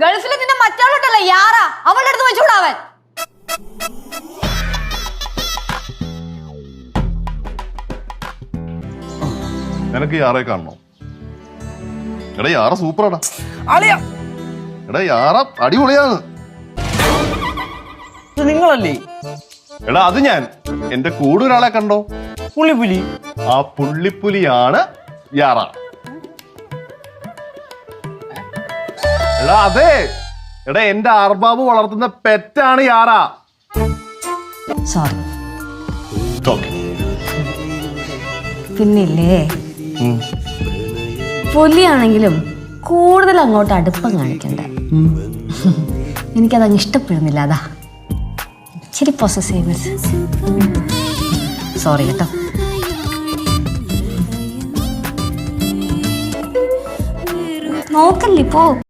ഗൾഫിൽ നിന്റെ മറ്റാളുണ്ടല്ലോ യാറ. അവളുടെ അടുത്ത് വെച്ചുകൂടാവൻ നിനക്ക് യാറെ കാണണോ? എടാ യാറ സൂപ്പറാടാ. അളിയ. എടാ യാറ അടിപൊളിയാണ്. ഇത് നിങ്ങളല്ലേ? എടാ അത് ഞാൻ. എന്റെ കൂടെ ഒരാളെ കണ്ടോ? പുള്ളിപ്പുലി. ആ പുള്ളിപ്പുലിയാണ് യാറ. അതെ. എടാ എന്റെ അർബാബ് വളർത്തുന്ന പെറ്റാണ് യാറ. സോറി. പിന്നില്ലേ. പുലിയാണെങ്കിലും കൂടുതൽ അങ്ങോട്ട് അടുപ്പം കാണിക്കണ്ട. എനിക്കതങ്ങ് ഇഷ്ടപ്പെടുന്നില്ല അതാ. ഇച്ചിരി പൊസസീവ് സോറി കേട്ടോ. നോക്കല്ലേ പോ